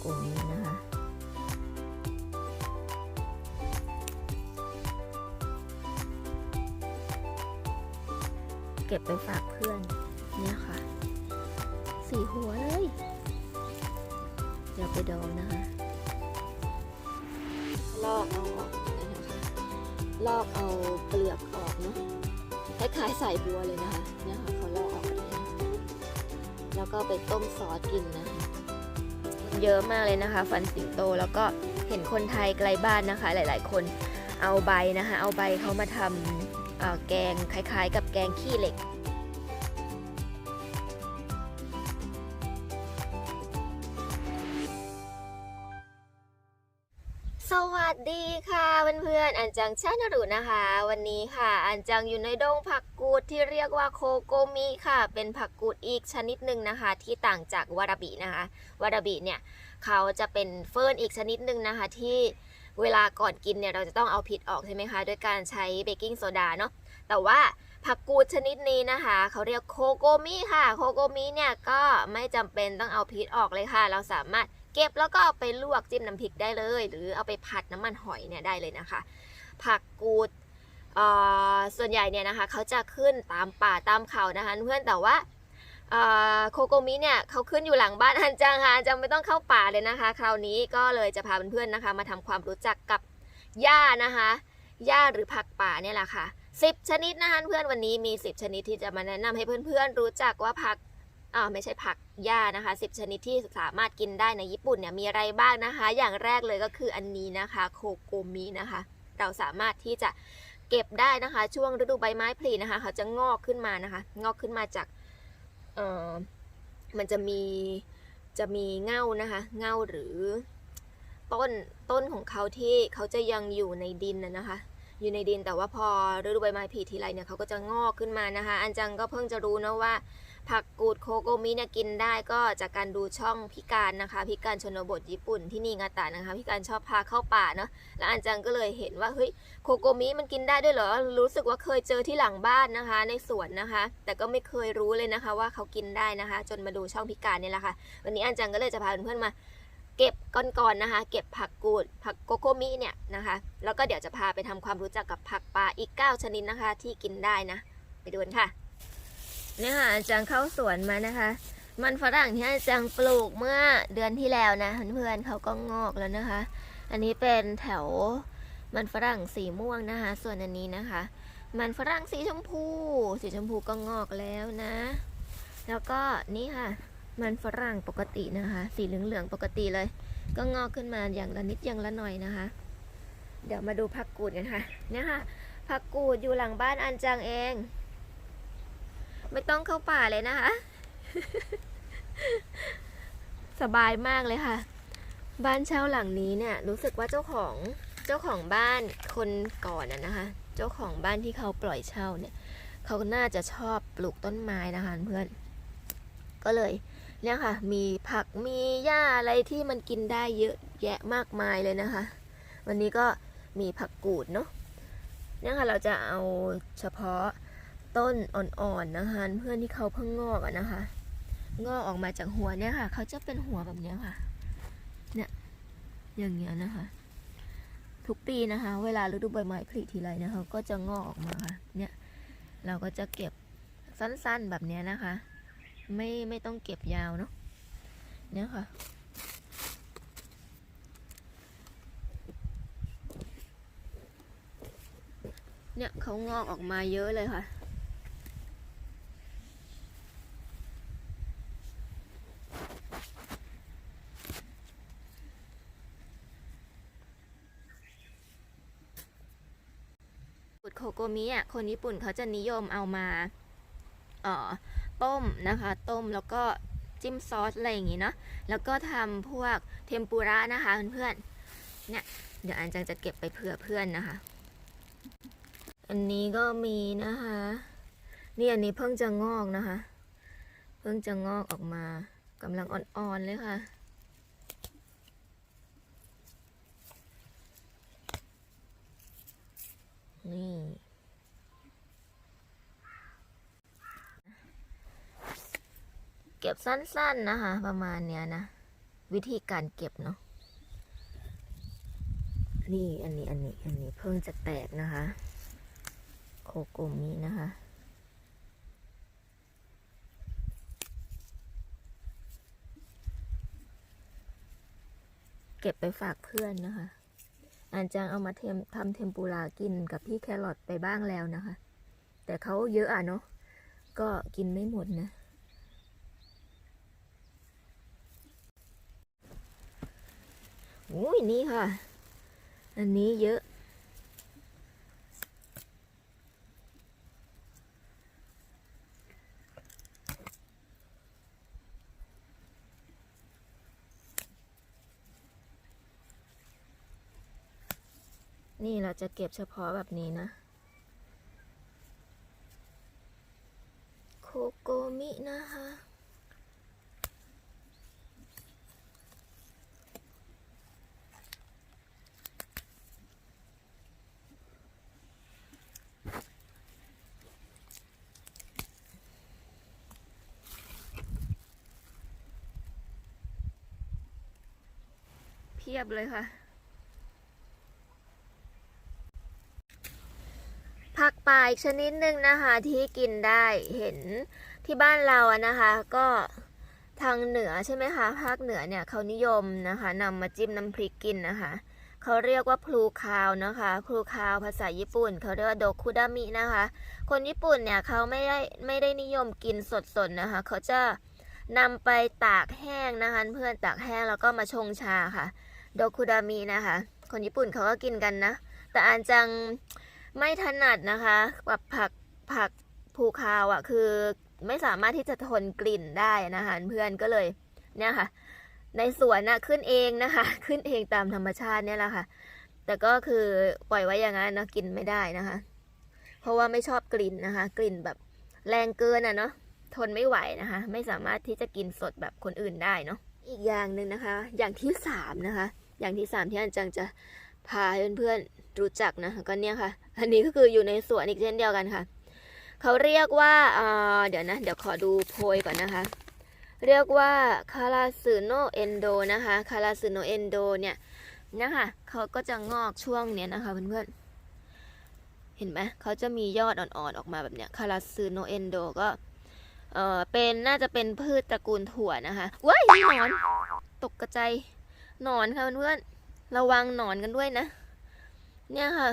โกมินะคะเก็บไปฝากเพื่อนเนี่ยค่ะ สี่หัวเลย เดี๋ยวไปดองนะคะลอกเอาออกนะคะลอกเอาเปลือกออกเนาะคล้ายๆใส่บัวเลยนะคะเนี่ยค่ะเขาลอกออกแบบนี้นะแล้วก็ไปต้มซอสกินนะ เยอะมากเลยนะคะ ฟันสิงโตแล้วก็เห็นคนไทยไกลบ้านนะคะ หลาย ๆ คนเอาใบนะคะ เอาใบเขามาทำแกงคล้าย ๆ กับแกงขี้เหล็ก ดีค่ะเพื่อนๆอันจังชานรุนะคะ วันนี้ค่ะ อันจังอยู่ในดงผักกูดที่เรียกว่าโคโกมิค่ะ เป็นผักกูดอีกชนิดหนึ่งนะคะ ที่ต่างจากวาราบินะคะวาราบิเนี่ยเขาจะเป็นเฟิร์นอีกชนิดหนึ่งนะคะ ที่เวลาก่อนกินเนี่ยเราจะต้องเอาพิษออกใช่ไหมคะด้วยการใช้เบกกิ้งโซดาเนาะแต่ว่าผักกูดชนิดนี้นะคะ เขาเรียกโคโกมิค่ะโคโกมิเนี่ยก็ไม่จำเป็นต้องเอาพิษออกเลยค่ะ เราสามารถ เก็บแล้วก็เอาไปลวกจิ้มน้ำพริกได้เลย หรือเอาไปผัดน้ำมันหอยเนี่ยได้เลยนะคะ ผักกูดอ่อส่วนใหญ่เนี่ยนะคะเขาจะขึ้นตามป่าตามเขานะคะเพื่อนแต่ว่าอ่อโคโกมิเนี่ยเขาขึ้นอยู่หลังบ้านอันจังค่ะอันจังไม่ต้องเข้าป่าเลยนะคะ คราวนี้ก็เลยจะพาเพื่อนๆนะคะ มาทำความรู้จักกับหญ้านะคะหญ้าหรือผักป่าเนี่ยแหละค่ะ10 ชนิดนะคะเพื่อนวันนี้มี 10 ชนิดที่จะมาแนะนำให้เพื่อนๆรู้จักว่าผัก อ่าไม่ใช่ผักหญ้านะคะ 10 ชนิดที่สามารถกินได้ในญี่ปุ่นเนี่ยมีอะไรบ้างนะคะ อย่างแรกเลยก็คืออันนี้นะคะโคโกมินะคะ เราสามารถที่จะเก็บได้นะคะ ช่วงฤดูใบไม้ผลินะคะ เขาจะงอกขึ้นมานะคะ งอกขึ้นมาจากเอ่อมันจะมีจะมีเง่านะคะเง่าหรือต้นต้นของเขาที่เขาจะยังอยู่ในดินนะนะคะ อยู่ในดินแต่ว่าพอฤดูใบไม้ผลิทีไรเนี่ยเขาก็จะงอกขึ้นมานะคะ อันจังก็เพิ่งจะรู้นะว่า ผักกูดโคโกมิเนี่ยกินได้ก็จากการดูช่องพิการนะคะ พิการชนบทญี่ปุ่นที่นี่งาตานะคะ พิการชอบพาเข้าป่าเนาะแล้วอันจังก็เลยเห็นว่าเฮ้ยโคโกมิมันกินได้ด้วยเหรอรู้สึกว่าเคยเจอที่หลังบ้านนะคะ ในสวนนะคะ แต่ก็ไม่เคยรู้เลยนะคะ ว่าเขากินได้นะคะ จนมาดูช่องพิการเนี่ยแหละค่ะวันนี้อันจังก็เลยจะพาเพื่อนๆมาเก็บก่อนๆนะคะ เก็บผักกูด ผักโกโกมิเนี่ยนะคะ แล้วก็เดี๋ยวจะพาไปทำความรู้จักกับผักป่าอีก 9 ชนิดนะคะ ที่กินได้นะ ไปดูกันค่ะ เนี่ยค่ะอาจารย์เข้าสวนมานะคะ มันฝรั่งที่อาจารย์ปลูกเมื่อเดือนที่แล้วนะเพื่อนๆเขาก็งอกแล้วนะคะ อันนี้เป็นแถวมันฝรั่งสีม่วงนะคะ ส่วนอันนี้นะคะ มันฝรั่งสีชมพู สีชมพูก็งอกแล้วนะ แล้วก็นี่ค่ะ มันฝรั่งปกตินะคะ สีเหลืองๆปกติเลย ก็งอกขึ้นมาอย่างละนิดอย่างละหน่อยนะคะ เดี๋ยวมาดูผักกูดกันค่ะเนี่ยค่ะผักกูดอยู่หลังบ้านอันจังเอง ไม่ต้องเข้าป่าเลยนะคะ สบายมากเลยค่ะ บ้านเช่าหลังนี้เนี่ย รู้สึกว่าเจ้าของเจ้าของบ้านคนก่อนนะนะคะ เจ้าของบ้านที่เขาปล่อยเช่าเนี่ย เขาน่าจะชอบปลูกต้นไม้นะคะเพื่อน ก็เลยเนี่ยค่ะ มีผักมีหญ้าอะไรที่มันกินได้เยอะแยะมากมายเลยนะคะ วันนี้ก็มีผักกูดเนาะเนี่ยค่ะเราจะเอาเฉพาะ ต้นอ่อนๆนะคะเพื่อนที่เขาเพิ่งงอกอะนะคะ งอกออกมาจากหัวเนี่ยค่ะ เขาจะเป็นหัวแบบเนี้ยค่ะ เนี่ย อย่างเงี้ยนะคะ ทุกปีนะคะ เวลาฤดูใบไม้ผลิทีไรนะคะก็จะงอกออกมาค่ะ เนี่ย เราก็จะเก็บสั้นๆแบบเนี้ยนะคะ ไม่ไม่ต้องเก็บยาวเนาะ เนี่ยค่ะเนี่ยเขางอกออกมาเยอะเลยค่ะ โกมิอะคนญี่ปุ่นเขาจะนิยมเอามาเอ่อต้มนะคะ ต้มแล้วก็จิ้มซอสอะไรอย่างงี้เนาะแล้วก็ทำพวกเทมปุระนะคะเพื่อนๆเนี่ยเดี๋ยวอันจังจะเก็บไปเผื่อเพื่อนนะคะ อันนี้ก็มีนะคะ นี่อันนี้เพิ่งจะงอกนะคะ เพิ่งจะงอกออกมากำลังอ่อนๆเลยค่ะนี่ ก็บสั้น ๆนะคะ ประมาณเนี้ยนะ วิธีการเก็บเนาะนี่อันนี้อันนี้อันนี้เพิ่งจะแตกนะคะโคโกมินะคะเก็บไปฝากเพื่อนนะคะ อันจังเอามาเทมทำเทมปุรากินกับพี่แครอทไปบ้างแล้วนะคะ แต่เขาเยอะอะเนาะ ก็กินไม่หมดนะ อุ้ยนี่ค่ะ อันนี้เยอะ นี่เราจะเก็บเฉพาะแบบนี้นะ โคโกมินะคะ พียบเลยค่ะ ผักป่าอีกชนิดหนึ่งนะคะที่กินได้เห็นที่บ้านเราอะนะคะ ก็ทางเหนือใช่ไหมคะภาคเหนือเนี่ยเขานิยมนะคะนำมาจิ้มน้ำพริกกินนะคะเขาเรียกว่าพลูคาวนะคะพลูคาวภาษาญี่ปุ่น เขาเรียกว่าโดคุดามินะคะ คนญี่ปุ่นเนี่ยเขาไม่ได้ไม่ได้นิยมกินสดๆนะคะ เขาจะนำไปตากแห้งนะคะ เพื่อนตากแห้งแล้วก็มาชงชาค่ะ โดคุดามินะคะ คนญี่ปุ่นเขาก็กินกันนะ แต่อันจังไม่ถนัดนะคะกับผักผักภูคาวอะ่ะ คือไม่สามารถที่จะทนกลิ่นได้นะคะเพื่อนก็เลยเนี่ยค่ะ ในสวนน่ะขึ้นเองนะคะ ขึ้นเองตามธรรมชาติเนี่ยแหละค่ะ แต่ก็คือปล่อยไว้อย่างนั้นนะกินไม่ได้นะคะ เพราะว่าไม่ชอบกลิ่นนะคะ กลิ่นแบบแรงเกินอะเนาะทนไม่ไหวนะคะ ไม่สามารถที่จะกินสดแบบคนอื่นได้เนาะอีกอย่างหนึ่งนะคะ อย่างที่สามนะคะ อย่างที่สามที่อันจังจะพาเพื่อนๆรู้จักนะก็เนี่ยค่ะ อันนี้ก็คืออยู่ในสวนอีกเช่นเดียวกันค่ะ เขาเรียกว่าเเดี๋ยวนะ เดี๋ยวขอดูโพยก่อนนะคะ เรียกว่าคาราซึโนเอนโดนะคะคาราซึโนเอนโดเนี่ยนะคะเขาก็จะงอกช่วงเนี้ยนะคะเพื่อนๆเห็นไหมเขาจะมียอดอ่อนๆออกมาแบบเนี้ยคาราซึโนเอนโดก็เออเป็นน่าจะเป็นพืชตระกูลถั่วนะคะว้ายมีหนอน ตกกระใจาย หนอนค่ะเพื่อนๆระวังหนอนกันด้วยนะ เนี่ยค่ะ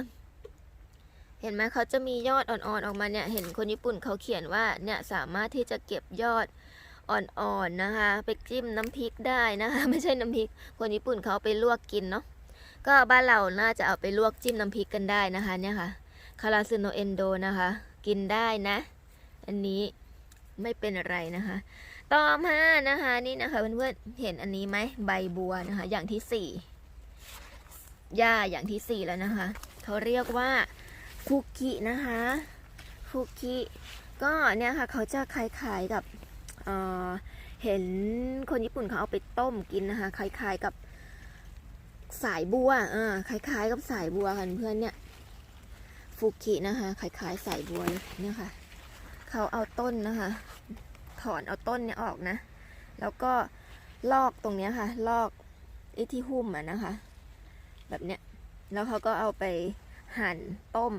เห็นไหมเขาจะมียอดอ่อนๆออกมาเนี่ย เห็นคนญี่ปุ่นเขาเขียนว่าเนี่ยสามารถที่จะเก็บยอดอ่อนๆนะคะ ไปจิ้มน้ำพริกได้นะคะ ไม่ใช่น้ำพริก คนญี่ปุ่นเขาไปลวกกินเนาะก็บ้านเราน่าจะเอาไปลวกจิ้มน้ำพริกกันได้นะคะ เนี่ยค่ะคาราซึโนเอนโดนะคะ กินได้นะ อันนี้ไม่เป็นอะไรนะคะ ต่อมานะคะนี่นะคะเพื่อนๆเห็นอันนี้ไหมใบบัวนะคะ อย่างที่สี่หญ้าอย่างที่สี่แล้วนะคะเขาเรียกว่าฟุกินะคะฟุกิก็เนี่ยค่ะเขาจะคล้ายๆกับเออเห็นคนญี่ปุ่นเขาเอาไปต้มกินนะคะคล้ายๆกับสายบัวอ่าคล้ายๆ กับสายบัวค่ะเพื่อนเนี่ยฟุกินะคะคล้ายๆสายบัวเนี่ยค่ะเขาเอาต้นนะคะ ถอนเอาต้นเนี่ยออกนะ แล้วก็ลอกตรงเนี้ยค่ะ ลอกไอ้ที่หุ้มอะนะคะ แบบเนี้ย แล้วเขาก็เอาไปหั่นต้ม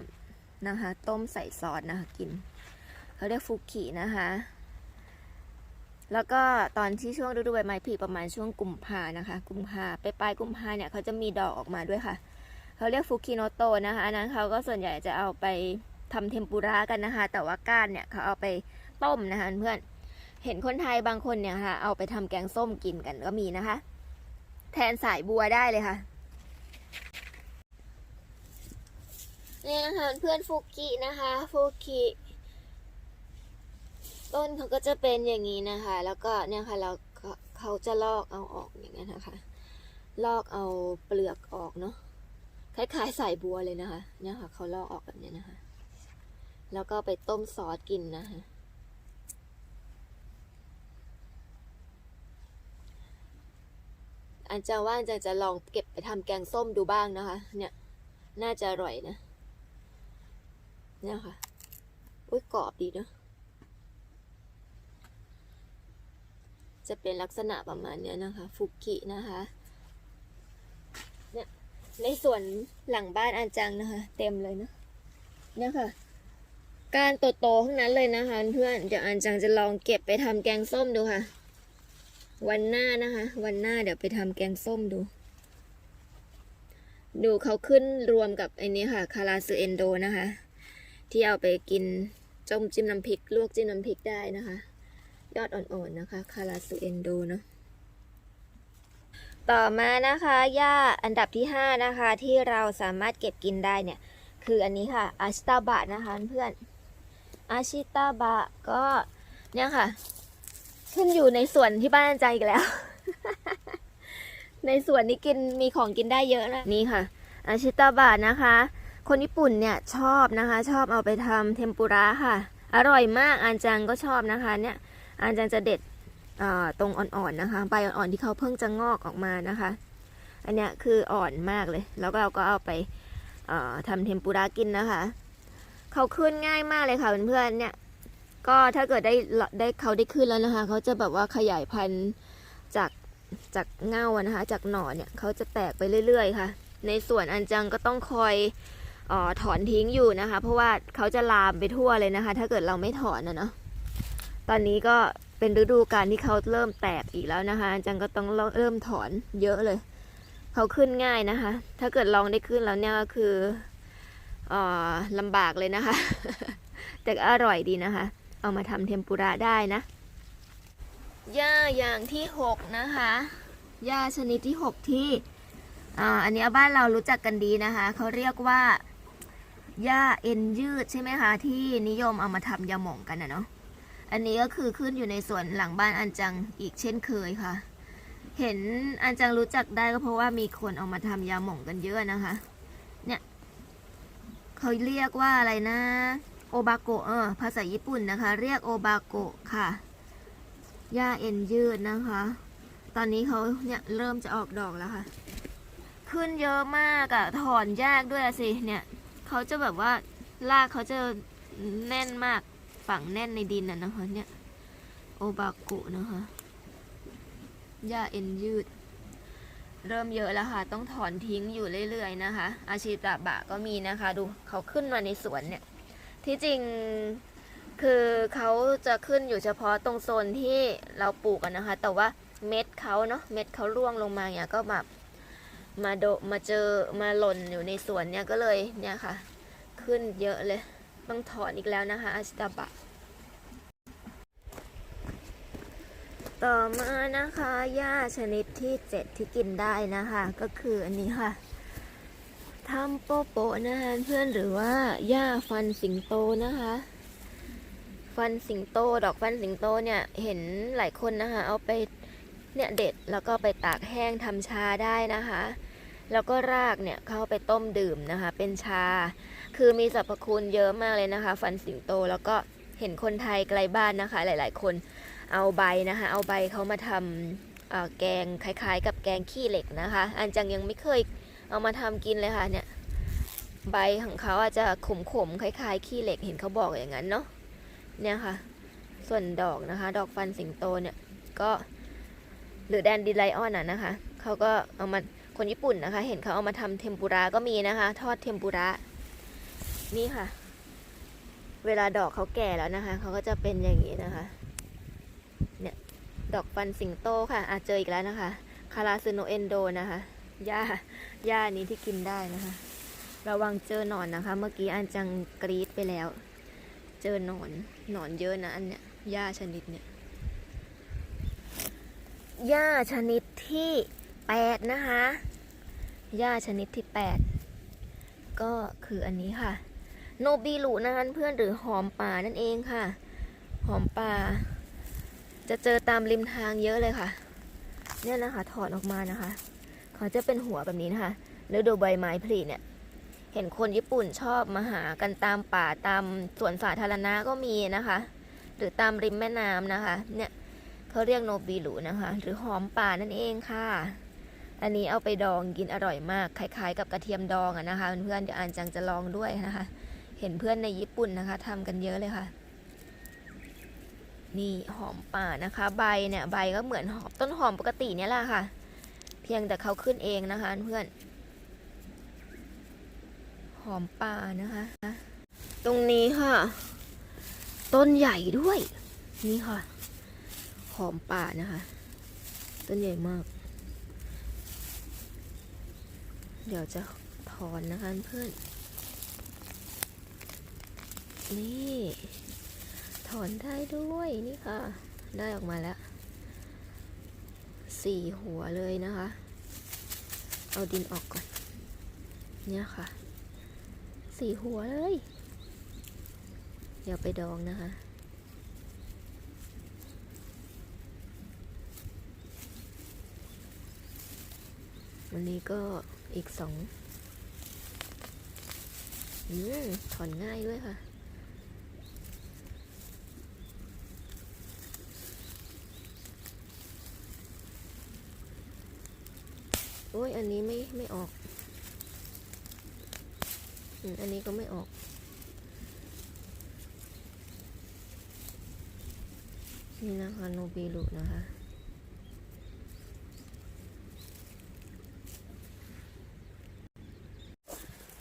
นะคะ ต้มใส่ซอสนะคะกิน เขาเรียกฟุกินะคะ แล้วก็ตอนที่ช่วงฤดูใบไม้ผลิประมาณช่วงกุมภานะคะ กุมภาไปปลายกุมภาเนี่ยเขาจะมีดอกออกมาด้วยค่ะ เขาเรียกฟุกิโนโตะนะคะ อันนั้นเขาก็ส่วนใหญ่จะเอาไปทำเทมปุระกันนะคะ แต่ว่าก้านเนี่ยเขาเอาไปต้มนะคะเพื่อน เห็นคนไทยบางคนเนี่ยค่ะ เอาไปทำแกงส้มกินกันก็มีนะคะ แทนสายบัวได้เลยค่ะนี่นะคะเพื่อนฟุกินะคะฟุกิต้นเขาก็จะเป็นอย่างนี้นะคะ แล้วก็เนี่ยค่ะเราเขาจะลอกเอาออกอย่างนี้ยนะคะ ลอกเอาเปลือกออกเนาะคล้ายๆสายบัวเลยนะคะ เนี่ยค่ะเขาลอกออกแบบนี้นะคะ แล้วก็ไปต้มซอสกินนะคะ อันจะว่าอันจะจะลองเก็บไปทำแกงส้มดูบ้างนะคะ เนี่ย น่าจะอร่อยนะ เนี่ยค่ะอุ้ยกรอบดีเนอะจะเป็นลักษณะประมาณเนี้ยนะคะ ฟุกินะคะเนี่ยในส่วนหลังบ้านอันจังนะคะ เต็มเลยนะเนี่ยค่ะ การโตๆทั้งนั้นเลยนะคะ เพื่อนเดี๋ยวอันจังจะลองเก็บไปทำแกงส้มดูค่ะ วันหน้านะคะ วันหน้าเดี๋ยวไปทำแกงส้มดู ดูเขาขึ้นรวมกับไอ้นี้ค่ะ คาราซูเอนโดนะคะ ที่เอาไปกินจมจิ้มน้ำพริก ลวกจิ้มน้ำพริกได้นะคะ ยอดอ่อนๆนะคะ คาราซูเอนโดเนาะต่อมานะคะหญ้าอันดับที่ 5 นะคะ ที่เราสามารถเก็บกินได้เนี่ย คืออันนี้ค่ะอาชิตาบะนะคะเพื่อนอาชิตาบะก็เนี่ยค่ะ ขึ้นอยู่ในสวนที่บ้านใจอีกแล้ว ในสวนนี้กินมีของกินได้เยอะนะนี่ค่ะ อาชิตาบะนะคะ คนญี่ปุ่นเนี่ยชอบนะคะ ชอบเอาไปทำเทมปุระค่ะ อร่อยมากอันจังก็ชอบนะคะ เนี่ยอันจังจะเด็ดตรงอ่อนๆนะคะ ใบอ่อนๆที่เขาเพิ่งจะงอกออกมานะคะ อันเนี้ยคืออ่อนมากเลย แล้วเราก็เอาไปเอ่อทำเทมปุระกินนะคะ เขาขึ้นง่ายมากเลยค่ะเพื่อนๆเนี่ย ก็ถ้าเกิดได้ได้เขาได้ขึ้นแล้วนะคะ เขาจะแบบว่าขยายพันธุ์จากจากเง่าอะนะคะ จากหน่อเนี่ยเขาจะแตกไปเรื่อย ๆ ค่ะ ในส่วนอันจังก็ต้องคอยออถอนทิ้งอยู่นะคะ เพราะว่าเขาจะลามไปทั่วเลยนะคะ ถ้าเกิดเราไม่ถอนนะเนาะตอนนี้ก็เป็นฤดูการที่เขาเริ่มแตกอีกแล้วนะคะอันจังก็ต้องเริ่มถอนเยอะเลยเขาขึ้นง่ายนะคะ ถ้าเกิดลองได้ขึ้นแล้วเนี่ยก็คือออลำบากเลยนะคะ แต่ก็อร่อยดีนะคะ เอามาทำเทมปุระได้นะหญ้าอย่างที่ 6 นะคะหญ้าชนิดที่ 6 ที่อ่าอันนี้บ้านเรารู้จักกันดีนะคะ เขาเรียกว่าหญ้าเอ็นยืดใช่ไหมคะ ที่นิยมเอามาทำยาหม่องกันนะเนาะอันนี้ก็คือขึ้นอยู่ในสวนหลังบ้านอันจังอีกเช่นเคยค่ะ เห็นอันจังรู้จักได้ก็เพราะว่ามีคนเอามาทำยาหม่องกันเยอะนะคะ เนี่ยเขาเรียกว่าอะไรนะ โอบาโกะเออภาษาญี่ปุ่นนะคะ เรียกโอบาโกะค่ะหญ้าเอ็นยืดนะคะ ตอนนี้เขาเนี่ยเริ่มจะออกดอกแล้วค่ะ ขึ้นเยอะมากอะถอนยากด้วยสิเนี่ยเขาจะแบบว่ารากเขาจะแน่นมากฝังแน่นในดินน่ะนะคะเนี่ยโอบากุนะคะหญ้าเอ็นยืด เริ่มเยอะแล้วค่ะ ต้องถอนทิ้งอยู่เรื่อยๆนะคะ อาชิตะบะก็มีนะคะ ดูเขาขึ้นมาในสวนเนี่ย ที่จริงคือเขาจะขึ้นอยู่เฉพาะตรงโซนที่เราปลูกกันนะคะ แต่ว่าเม็ดเขาเนาะเม็ดเขาร่วงลงมาเนี่ยก็แบบมาโดมาเจอมาหล่นอยู่ในสวนเนี่ยก็เลยเนี่ยค่ะ ขึ้นเยอะเลยต้องถอนอีกแล้วนะคะอาชิตาบะ ต่อมานะคะหญ้าชนิดที่ 7 ที่กินได้นะคะ ก็คืออันนี้ค่ะ ทำโปโปะนะคะเพื่อนหรือว่าหญ้าฟันสิงโตนะคะ ฟันสิงโตดอกฟันสิงโตเนี่ยเห็นหลายคนนะคะ เอาไปเนี่ยเด็ดแล้วก็ไปตากแห้งทำชาได้นะคะ แล้วก็รากเนี่ยเข้าไปต้มดื่มนะคะ เป็นชา คือมีสรรพคุณเยอะมากเลยนะคะ ฟันสิงโตแล้วก็เห็นคนไทยไกลบ้านนะคะ หลาย ๆ คนเอาใบนะคะ เอาใบเขามาทำอ่อแกงคล้าย ๆ กับแกงขี้เหล็กนะคะ อันจังยังไม่เคย เอามาทำกินเลยค่ะเนี่ย ใบของเขาอาจจะขมๆคล้ายๆ ขี้เหล็กเห็นเขาบอกอย่างนั้นเนาะเนี่ยค่ะ ส่วนดอกนะคะ ดอกฟันสิงโตเนี่ยก็หรือแดนดิไลออนอะนะคะเขาก็เอามาคนญี่ปุ่นนะคะ เห็นเขาเอามาทำเทมปุระก็มีนะคะ ทอดเทมปุระนี่ค่ะ เวลาดอกเขาแก่แล้วนะคะเขาก็จะเป็นอย่างนี้นะคะ เนี่ยดอกฟันสิงโตค่ะอาจเจออีกแล้วนะคะ คาราซึโนเอนโดนะคะหญ้า หญ้านี้ที่กินได้นะคะ ระวังเจอหนอนนะคะ เมื่อกี้อันจังกรีดไปแล้ว เจอหนอนหนอนเยอะนะอันเนี้ยหญ้าชนิดเนี่ยหญ้าชนิดที่แปดนะคะหญ้าชนิดที่แปดก็คืออันนี้ค่ะ โนบิลุนะคะเพื่อนหรือหอมป่านั่นเองค่ะ หอมป่า จะเจอตามริมทางเยอะเลยค่ะ เนี่ยนะคะถอดออกมานะคะ เขาจะเป็นหัวแบบนี้นะคะแล้วดูใบไม้ผลิเนี่ย เห็นคนญี่ปุ่นชอบมาหากันตามป่าตามสวนสาธารณะก็มีนะคะ หรือตามริมแม่น้ำนะคะ เนี่ยเขาเรียกโนบิลุนะคะ หรือหอมป่านั่นเองค่ะ อันนี้เอาไปดองกินอร่อยมากคล้ายๆ กับกระเทียมดองอะนะคะเพื่อนๆเดี๋ยวอ่านจังจะลองด้วยนะคะ เห็นเพื่อนในญี่ปุ่นนะคะทำกันเยอะเลยค่ะนี่หอมป่านะคะ ใบเนี่ยใบก็เหมือนหอมต้นหอมปกติเนี่ยแหละค่ะ พียงแต่เขาขึ้นเองนะคะเพื่อน หอมป่านะคะ ตรงนี้ค่ะ ต้นใหญ่ด้วย นี่ค่ะ หอมป่านะคะ ต้นใหญ่มาก เดี๋ยวจะถอนนะคะเพื่อน นี่ ถอนได้ด้วยนี่ค่ะ ได้ออกมาแล้ว สี่หัวเลยนะคะ เอาดินออกก่อน เนี่ยค่ะ สี่หัวเลย เดี๋ยวไปดองนะคะวันนี้ก็อีกสองอืมถอนง่ายด้วยค่ะ โอ้ยอันนี้ไม่ไม่ออกอันนี้ก็ไม่ออก นี่นะคะโนบิลุนะคะ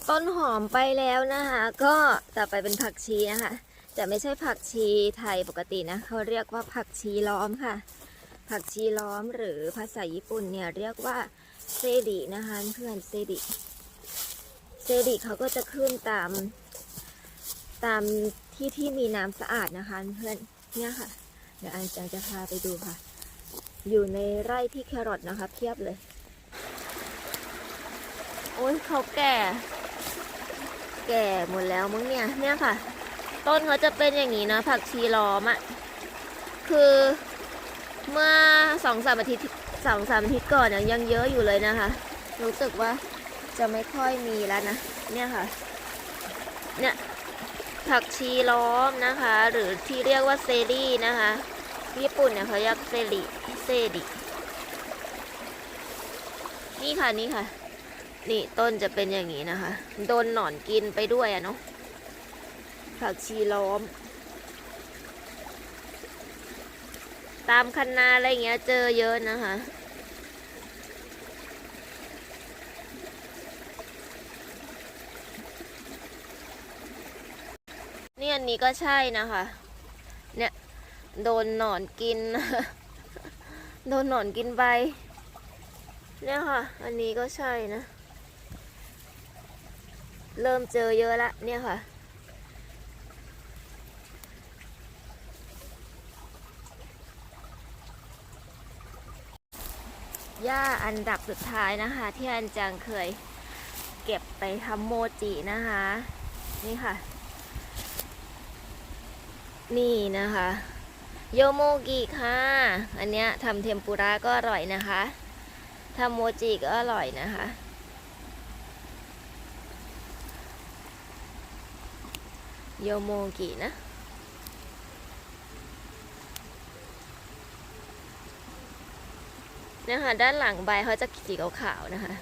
ต้นหอมไปแล้วนะคะ ก็ต่อไปเป็นผักชีนะคะแต่ไม่ใช่ผักชีไทยปกตินะเขาเรียกว่าผักชีล้อมค่ะ ผักชีล้อมหรือภาษาญี่ปุ่นเนี่ยเรียกว่า เซดินะคะ เพื่อนเซดิเซดิเขาก็จะขึ้นตาม ตามที่ที่มีน้ำสะอาดนะคะ เพื่อนเนี่ยค่ะ เดี๋ยวอันจังจะพาไปดูค่ะ อยู่ในไร่ที่แครอทนะคะ เพียบเลย โอ้ยเขาแก่ แก่หมดแล้วมั้งเนี่ยเนี่ยค่ะ ต้นเขาจะเป็นอย่างนี้นะผักชีล้อมอะ่ะคือเมื่อสองสามอาทิตย์ สองสามอาทิตย์ก่อนยังยังเยอะอยู่เลยนะคะ รู้สึกว่าจะไม่ค่อยมีแล้วนะ เนี่ยค่ะ เนี่ยผักชีล้อมนะคะ หรือที่เรียกว่าเซรี่นะคะ ญี่ปุ่นเนี่ยเขาเรียกเซริเซดินี่ค่ะนี่ค่ะ นี่ต้นจะเป็นอย่างนี้นะคะ โดนหนอนกินไปด้วยอะเนาะผักชีล้อม ตามคันนาอะไรเงี้ยเจอเยอะนะคะ อันนี้ก็ใช่นะคะ เนี่ย โดนหนอนกิน โดนหนอนกินใบ เนี่ยค่ะ อันนี้ก็ใช่นะ เริ่มเจอเยอะละเนี่ยค่ะหญ้าอันดับสุดท้ายนะคะ ที่อันจังเคยเก็บไปทำโมจินะคะ นี่ค่ะ นี่นะคะ โยโมกิค่ะ อันเนี้ยทำเทมปุระก็อร่อยนะคะทำโมจิก็อร่อยนะคะโยโมกินะนี่ยค่ะด้านหลังใบเขาจะสีขาวๆนะคะ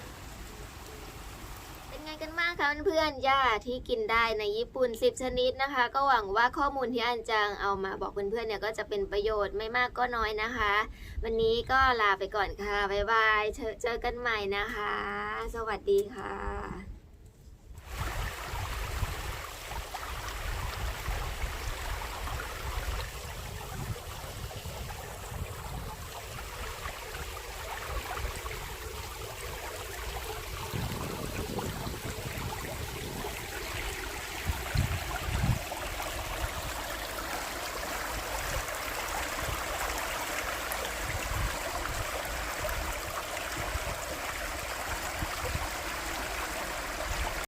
กันบ้างคะเพื่อนๆหญ้าที่กินได้ในญี่ปุ่น 10 ชนิดนะคะ ก็หวังว่าข้อมูลที่อันจังเอามาบอกเพื่อนๆเนี่ยก็จะเป็นประโยชน์ไม่มากก็น้อยนะคะ วันนี้ก็ลาไปก่อนค่ะ บ๊ายบาย เจอเจอกันใหม่นะคะ สวัสดีค่ะ